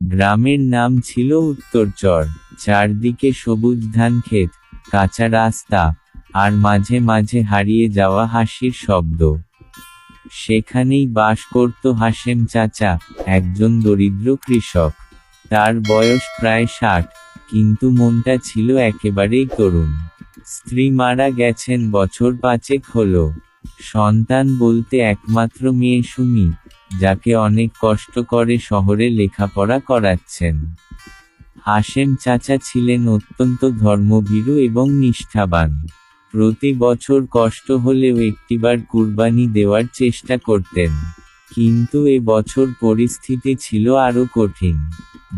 গ্রামের নাম ছিল উত্তরচর চারদিকে সবুজ ধান ক্ষেত, কাঁচা রাস্তা, আর মাঝে মাঝে হারিয়ে যাওয়া হাসির শব্দ। সেখানেই বাস করত হাসেম চাচা, একজন দরিদ্র কৃষক। তার বয়স প্রায় ষাট, কিন্তু মনটা ছিল একেবারেই তরুণ। স্ত্রী মারা গেছেন বছর পাঁচেক হলো। সন্তান বলতে একমাত্র মেয়ে সুমি যাকে অনেক কষ্ট করে শহরে লেখাপড়া করাচ্ছেন। হাসেম চাচা ছিলেন অত্যন্ত ধর্মভীরু এবং নিষ্ঠাবান। প্রতি বছর কষ্ট হলেও একটিবার কুরবানি দেওয়ার চেষ্টা করতেন। কিন্তু এ বছর পরিস্থিতি ছিল আরও কঠিন।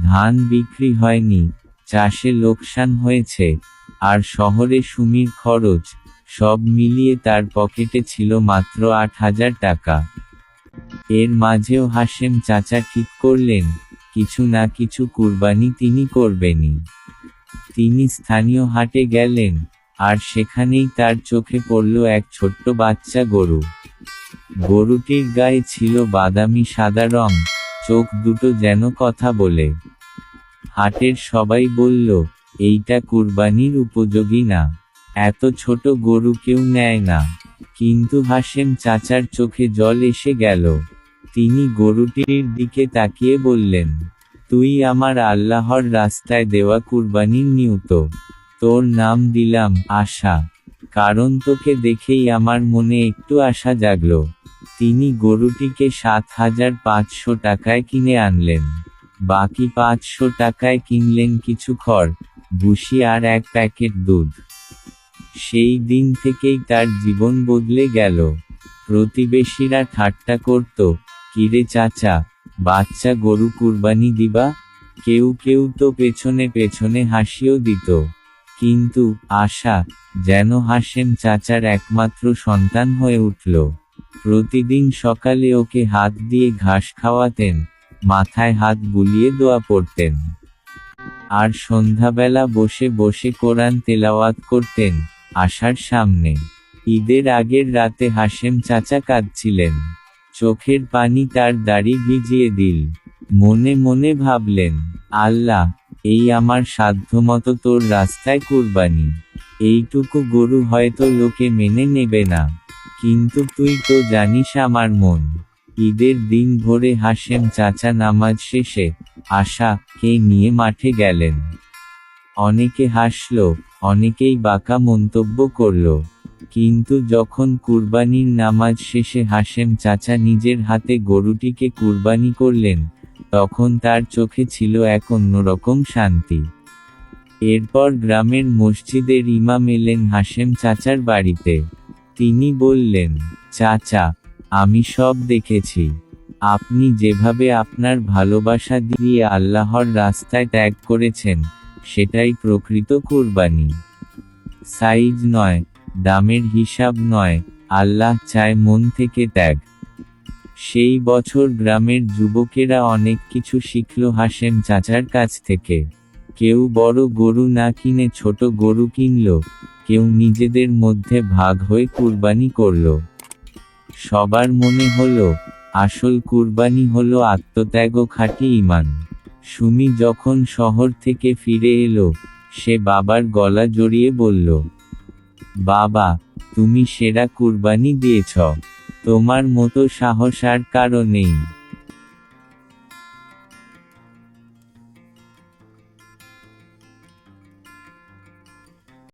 ধান বিক্রি হয়নি, চাষে লোকসান হয়েছে, আর শহরে সুমির খরচ সব মিলিয়ে তার পকেটে ছিল মাত্র আট হাজার টাকা। এর মাঝেও হাসেম চাচা ঠিক করলেন, কিছু না কিছু কুরবানি তিনি করবেনই। তিনি স্থানীয় হাটে গেলেন, আর সেখানেই তার চোখে পড়ল এক ছোট্ট বাচ্চা গরু। গরুটির গায়ে ছিল বাদামি সাদা রং, চোখ দুটো যেন কথা বলে। হাটের সবাই বলল, এইটা কুরবানির উপযোগী না, এত ছোট গরু কেউ নেয় না। কিন্তু হাসেম চাচার চোখে জল এসে গেল। তিনি গরুটির দিকে তাকিয়ে বললেন, তুই আমার আল্লাহর রাস্তায় দেওয়া কুরবানির নিয়ত। তোর নাম দিলাম আশা। কারণ তোকে দেখেই আমার মনে একটু আশা জাগলো। তিনি গরুটিকে সাত হাজার পাঁচশো টাকায় কিনে আনলেন। বাকি পাঁচশো টাকায় কিনলেন কিছু খড়, ভুসি আর এক প্যাকেট দুধ। সেই দিন থেকেই তার জীবন বদলে গেল। প্রতিবেশীরা ঠাট্টা করত কিরে চাচা, বাচ্চা গরু কুরবানি দিবা? কেউ কেউ তো পেছনে পেছনে হাসিও দিত। কিন্তু আশা, যেন হাসেম চাচার একমাত্র সন্তান হয়ে উঠল। প্রতিদিন সকালে ওকে হাত দিয়ে ঘাস খাওয়াতেন, মাথায় হাত বুলিয়ে দোয়া পড়তেন। আর সন্ধ্যাবেলা বসে বসে কোরআন তেলাওয়াত করতেন, আশার সামনে। ঈদের আগের রাতে হাসেম চাচা কাঁদছিলেন। চোখের পানি তার দাড়ি ভিজিয়ে দিল। মনে মনে ভাবলেন, আল্লাহ, এই আমার সাধ্যমতো তোর রাস্তায় কুরবানি। এইটুকু গরু হয়তো লোকে মেনে নেবে না। কিন্তু তুই তো জানিস আমার মন। ঈদের দিন ভোরে হাসেম চাচা নামাজ শেষে আশা কে নিয়ে মাঠে গেলেন। অনেকে হাসল, অনেকেই বাঁকা মন্তব্য করল। কিন্তু যখন কুরবানির নামাজ শেষে হাসেম চাচা নিজের হাতে গরুটিকে কুরবানি করলেন, তখন তার চোখে ছিল এক অন্যরকম শান্তি। এরপর গ্রামের মসজিদের ইমাম এলেন হাসেম চাচার বাড়িতে। তিনি বললেন, চাচা, আমি সব দেখেছি। আপনি যেভাবে আপনার ভালোবাসা দিয়ে আল্লাহর রাস্তায় ত্যাগ করেছেন, সেটাই প্রকৃত কুরবানি। সাইজ নয় দামের হিসাব নয়, আল্লাহ চায় মন থেকে ত্যাগ। সেই বছর গ্রামের যুবকেরা অনেক কিছু শিখল হাসেম চাচার কাছ থেকে। কেউ বড় গরু না কিনে ছোট গরু কিনল, কেউ নিজেদের মধ্যে ভাগ হয়ে কুরবানি করল। সবার মনে হলো, আসল কুরবানি হলো আত্মত্যাগ ও খাঁটি ইমান সুমি যখন শহর থেকে ফিরে এলো, সে বাবার গলা জড়িয়ে বলল বাবা তুমি সেরা কুরবানি দিয়েছ। তোমার মতো সাহস আর কারও নেই।